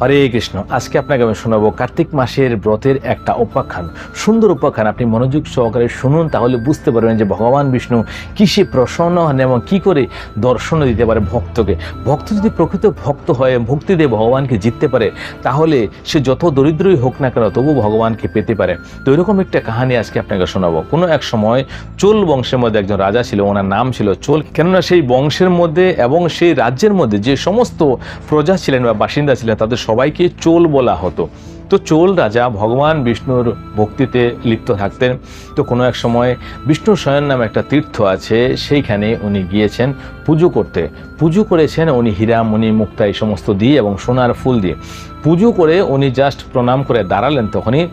হরে কৃষ্ণ, আজকে আপনাকে আমি শোনাবো কার্তিক মাসের ব্রতের একটা উপাখ্যান। সুন্দর উপাখ্যান, আপনি মনোযোগ সহকারে শুনুন, তাহলে বুঝতে পারবেন যে ভগবান বিষ্ণু কিসে প্রসন্ন হন এবং কী করে দর্শন দিতে পারে ভক্তকে। ভক্ত যদি প্রকৃত ভক্ত হয়, ভক্তি দিয়ে ভগবানকে জিততে পারে, তাহলে সে যত দরিদ্রই হোক না কেন তবু ভগবানকে পেতে পারে। তো এরকম একটা কাহানি আজকে আপনাকে শোনাবো। কোনো এক সময় চোল বংশের মধ্যে একজন রাজা ছিল, ওনার নাম ছিল চোল। কেননা সেই বংশের মধ্যে এবং সেই রাজ্যের মধ্যে যে সমস্ত প্রজা ছিলেন বা বাসিন্দা ছিলেন, তাদের সবাইকে চোল বলা হতো। তো চোল রাজা ভগবান বিষ্ণুর ভক্তিতে লিপ্ত থাকতেন। তো কোনো এক সময় বিষ্ণু স্বয়ন নামে একটা তীর্থ আছে, সেইখানে উনি গিয়েছেন পুজো করতে। পুজো করেছেন উনি হীরা মণি মুক্তা এই সমস্ত দিয়ে এবং সোনার ফুল দিয়ে। পুজো করে উনি জাস্ট প্রণাম করে দাঁড়ালেন তখনই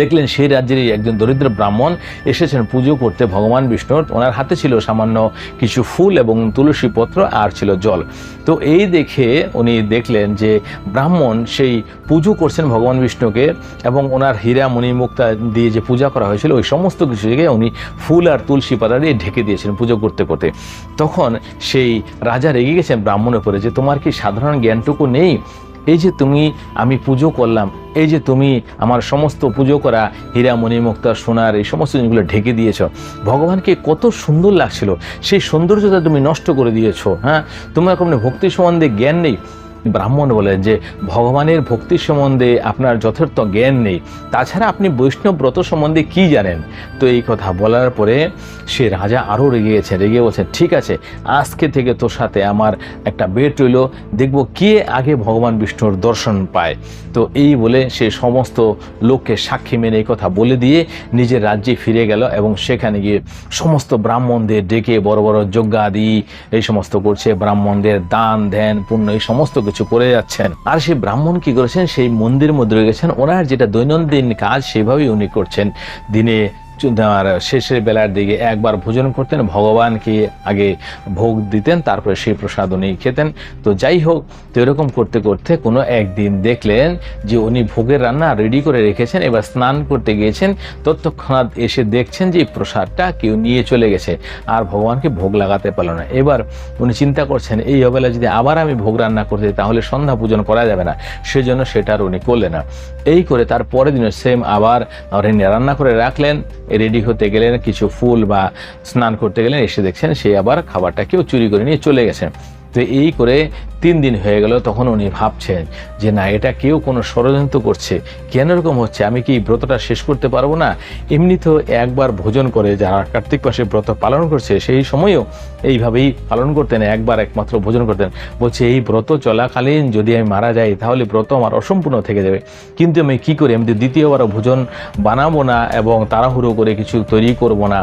দেখলেন সেই রাজ্যেরই একজন দরিদ্র ব্রাহ্মণ এসেছেন পুজো করতে, ভগবান বিষ্ণুর। ওনার হাতে ছিল সামান্য কিছু ফুল এবং তুলসী পত্র আর ছিল জল। তো এই দেখে উনি দেখলেন যে ব্রাহ্মণ সেই পুজো করছেন ভগবান বিষ্ণুকে এবং ওনার হীরা মণিমুক্তা দিয়ে যে পূজা করা হয়েছিল, ওই সমস্ত কিছু কিছুকে উনি ফুল আর তুলসী পাতা দিয়ে ঢেকে দিয়েছেন পুজো করতে করতে। তখন সেই রাজা রেগে গেছেন ব্রাহ্মণের উপরে যে, তোমার কি সাধারণ জ্ঞানটুকু নেই? এই যে তুমি, আমি পুজো করলাম এই যে তুমি আমার সমস্ত পুজো করা হীরা মণিমুক্তা সোনার, এই সমস্ত জিনিসগুলো ঢেকে দিয়েছ, ভগবানকে কত সুন্দর লাগছিল। সেই সৌন্দর্যটা তুমি নষ্ট করে দিয়েছ হ্যাঁ? তোমার কোনো ভক্তি সম্বন্ধে জ্ঞান নেই। ব্রাহ্মণ বলেন যে ভগবানের ভক্তি সম্বন্ধে আপনার যথার্থ জ্ঞান নেই। তাছাড়া আপনি বৈষ্ণব ব্রত সম্বন্ধে কি জানেন? তো এই কথা বলার পরে সে রাজা আরও রেগে গেছে, রেগে বলছেন ঠিক আছে, আজকে থেকে তোর সাথে আমার একটা বেট রইল, দেখব কে আগে ভগবান বিষ্ণুর দর্শন পায়। তো এই বলে সে সমস্ত লোককে সাক্ষী মেনে এই কথা বলে দিয়ে নিজের রাজ্যে ফিরে গেল এবং সেখানে গিয়ে সমস্ত ব্রাহ্মণদের ডেকে বড় বড় যজ্ঞাদি, এই সমস্ত করছে, ব্রাহ্মণদের দান, ধ্যান, পুণ্য, এই সমস্ত কিছু করে যাচ্ছেন। আর সেই ব্রাহ্মণ কি করেছেন? সেই মন্দির মধ্যে গেছেন। ওনার যেটা দৈনন্দিন কাজ, সেভাবেই উনি করছেন। দিনে শেষের বেলার দিকে একবার ভোজন করতেন, ভগবানকে আগে ভোগ দিতেন, তারপরে সেই প্রসাদ উনি খেতেন। তো যাই হোক, তো এরকম করতে করতে কোনো একদিন দেখলেন যে উনি ভোগের রান্না রেডি করে রেখেছেন, এবার স্নান করতে গিয়েছেন তৎক্ষণাৎ এসে দেখছেন যে প্রসাদটা কেউ নিয়ে চলে গেছে, আর ভগবানকে ভোগ লাগাতে পারল না। এবার উনি চিন্তা করছেন, এই অবেলা যদি আবার আমি ভোগ রান্না করতে তাহলে সন্ধ্যা পূজন করা যাবে না। সেজন্য সেটা আর উনি করলেন না। এই করে তার পরের দিনে সেম আবার রান্না করে রাখলেন। রেডি হতে গেলেন, কিছু ফুল বা স্নান করতে গেলেন, এসে দেখছেন সে আবার খাবারটাকেও চুরি করে নিয়ে চলে গেছেন তো এই করে তিন দিন হয়ে গেল, তখন উনি ভাবছেন যে না, এটা কেউ কোনো ষড়যন্ত্র করছে। কেন এরকম হচ্ছে? আমি কি ব্রতটা শেষ করতে পারব না? এমনি তো একবার ভোজন করে যারা কার্তিক মাসে ব্রত পালন করছে, সেই সময়ও এইভাবেই পালন করতেন, একবার একমাত্র ভোজন করতেন। বলছে, এই ব্রত চলাকালীন যদি আমি মারা যাই, তাহলে ব্রত আমার অসম্পূর্ণ থেকে যাবে। কিন্তু আমি কি করি আমি তো দ্বিতীয়বার ভোজন বানাবো না এবং তাড়াহুড়ো করে কিছু তৈরি করব না,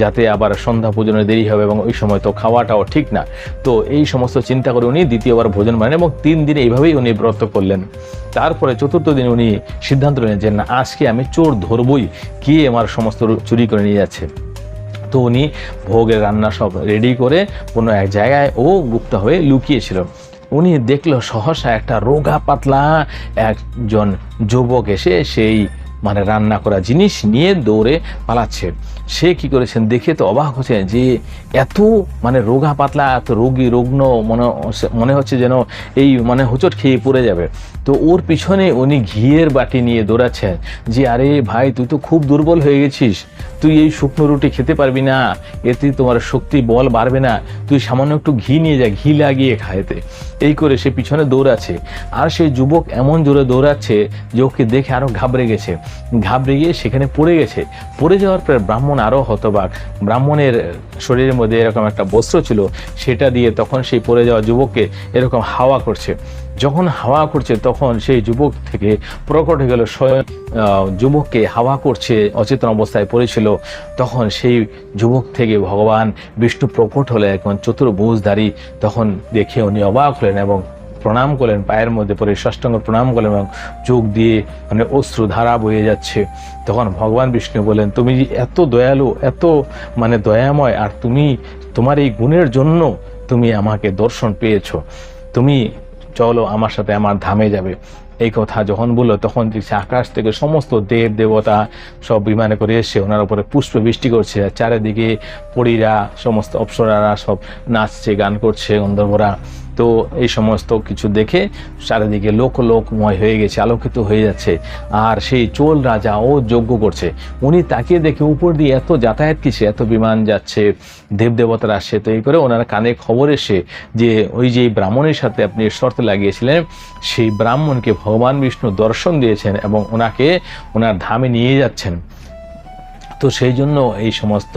যাতে আবার সন্ধ্যা ভোজনে দেরি হবে এবং ওই সময় তো খাওয়াটাও ঠিক না? তো এই সমস্ত চিন্তা করে উনি দ্বিতীয়বার ভোজন বানান এবং তিন দিন এইভাবেই উনি ব্রত করলেন। তারপরে চতুর্থ দিন উনি সিদ্ধান্ত নিলেন যে, না, আজকে আমি চোর ধরবই। কে আমার সমস্ত চুরি করে নিয়ে যাচ্ছে? তো উনি ভোগের রান্না সব রেডি করে কোনো এক জায়গায় ও গুপ্ত হয়ে লুকিয়েছিল। উনি দেখল সহসা একটা রোগা পাতলা একজন যুবক এসে সেই মানে রান্না করা জিনিস নিয়ে দৌড়ে পালাচ্ছে। সে কি করেছেন? দেখে তো অবাক হচ্ছে যে এত মানে রোগা পাতলা, এত রোগী, রুগ্ন মনে মনে হচ্ছে যেন এই মানে হোঁচট খেয়ে পড়ে যাবে। তো ওর পিছনে উনি ঘিয়ের বাটি নিয়ে দৌড়াচ্ছেন যে, আরে ভাই, তুই তো খুব দুর্বল হয়ে গেছিস। তুই এই শুকনো রুটি খেতে পারবি না। এতে তোমার শক্তি বল বাড়বে না। তুই সামান্য একটু ঘি নিয়ে যা, ঘি লাগিয়ে খাইতে এই করে সে পিছনে দৌড়াচ্ছে। আর সেই যুবক এমন জোরে দৌড়াচ্ছে যে, ওকে দেখে আরও ঘাবড়ে গেছে। ঘাবড়ে গিয়ে সেখানে পড়ে গেছে। পড়ে যাওয়ার পর ব্রাহ্মণ আরও হতবাক। ব্রাহ্মণের শরীরের মধ্যে এরকম একটা বস্ত্র ছিল, সেটা দিয়ে তখন সেই পড়ে যাওয়া যুবককে এরকম হাওয়া করছে। যখন হাওয়া করছে, তখন সেই যুবক থেকে প্রকট হয়ে গেল, স্বয়ং যুবককে হাওয়া করছে, অচেতন অবস্থায় পড়েছিল। তখন সেই যুবক থেকে ভগবান বিষ্ণু প্রকট হলে এখন চতুর্ভুজধারী। তখন দেখে উনি অবাক হলেন এবং প্রণাম করলেন, পায়ের মধ্যে পরে ষষ্টাঙ্গ প্রণাম করলেন এবং চোখ দিয়ে মানে অশ্রু ধারা বয়ে যাচ্ছে। তখন ভগবান বিষ্ণু বলেন তুমি এত দয়ালু, এত মানে দয়াময়, আর তুমি তোমার এই গুণের জন্য তুমি আমাকে দর্শন পেয়েছ। তুমি চলো আমার সাথে আমার ধামে যাবে। এই কথা যখন বলল, তখন দেখছি আকাশ থেকে সমস্ত দেব দেবতা সব বিমানে করে এসে ওনার উপরে পুষ্প বৃষ্টি করছে। চারিদিকে পরীরা, সমস্ত অপ্সরারা সব নাচছে, গান করছে, গন্ধর্বরা। তো এই সমস্ত কিছু দেখে চারিদিকে লোক লোকময় হয়ে গেছে, আলোকিত হয়ে যাচ্ছে। আর সেই চোল রাজা ও যজ্ঞ করছে। উনি তাকিয়ে দেখে উপর দিয়ে এত যাতায়াত কিসে, এত বিমান যাচ্ছে, দেবদেবতারা আসছে। তো এই করে ওনার কানে খবর এসে যে ওই যে ব্রাহ্মণের সাথে আপনি শর্ত লাগিয়েছিলেন, সেই ব্রাহ্মণকে ভগবান বিষ্ণু দর্শন দিয়েছেন এবং ওনাকে ওনার ধামে নিয়ে যাচ্ছেন। তো সেই জন্য এই সমস্ত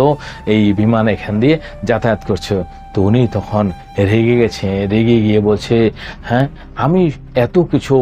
এই বিমান এখান দিয়ে যাতায়াত করছে। তো উনি তখন রেগে গেছে, রেগে গিয়ে বলছে হ্যাঁ আমি এত কিছু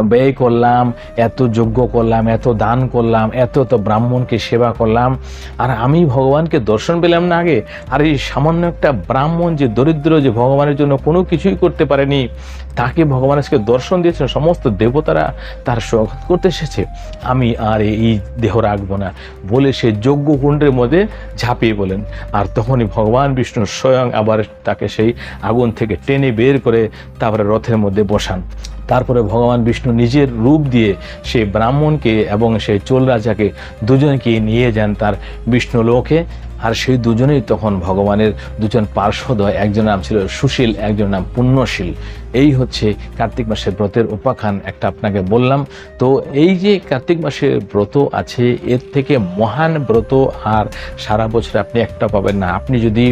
ব্যয় করলাম, এত যজ্ঞ করলাম, এত দান করলাম, এত এত ব্রাহ্মণকে সেবা করলাম। আর আমি ভগবানকে দর্শন পেলাম না আগে। আর এই সামান্য একটা ব্রাহ্মণ যে দরিদ্র যে ভগবানের জন্য কোনো কিছুই করতে পারেনি, তাকে ভগবান আজকে দর্শন দিয়েছেন, সমস্ত দেবতারা তার স্বাগত করতে এসেছে। আমি আর এই দেহ রাখব না বলে সে যজ্ঞ কুণ্ডের মধ্যে ঝাঁপিয়ে বলেন আর তখনই ভগবান বিষ্ণু স্বয়ং আবার তাকে সেই আগুন থেকে টেনে বের করে তারপরে রথের মধ্যে বসান। তারপরে ভগবান বিষ্ণু নিজের রূপ দিয়ে সেই ব্রাহ্মণকে এবং সেই চোল রাজাকে দুজনকে নিয়ে যান তার বিষ্ণু লোকে আর সেই দুজনেই তখন ভগবানের দুজন পার্শ্বদ হয় একজন নাম ছিল সুশীল একজন নাম পুণ্যশীল। এই হচ্ছে কার্তিক মাসের ব্রতের উপাখ্যান, একটা আপনাকে বললাম। তো এই যে কার্তিক মাসের ব্রত আছে, এর থেকে মহান ব্রত আর সারা বছর আপনি একটা পাবেন না। আপনি যদি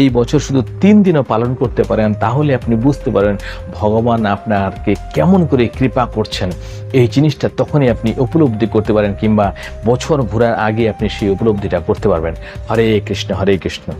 এই বছর শুধু তিন দিনও পালন করতে পারেন, তাহলে আপনি বুঝতে পারেন ভগবান আপনারকে কেমন করে কৃপা করছেন। এই জিনিসটা তখনই আপনি উপলব্ধি করতে পারেন, কিংবা বছর ঘোরার আগে আপনি সেই উপলব্ধিটা করতে পারবেন। হরে কৃষ্ণ হরে কৃষ্ণ।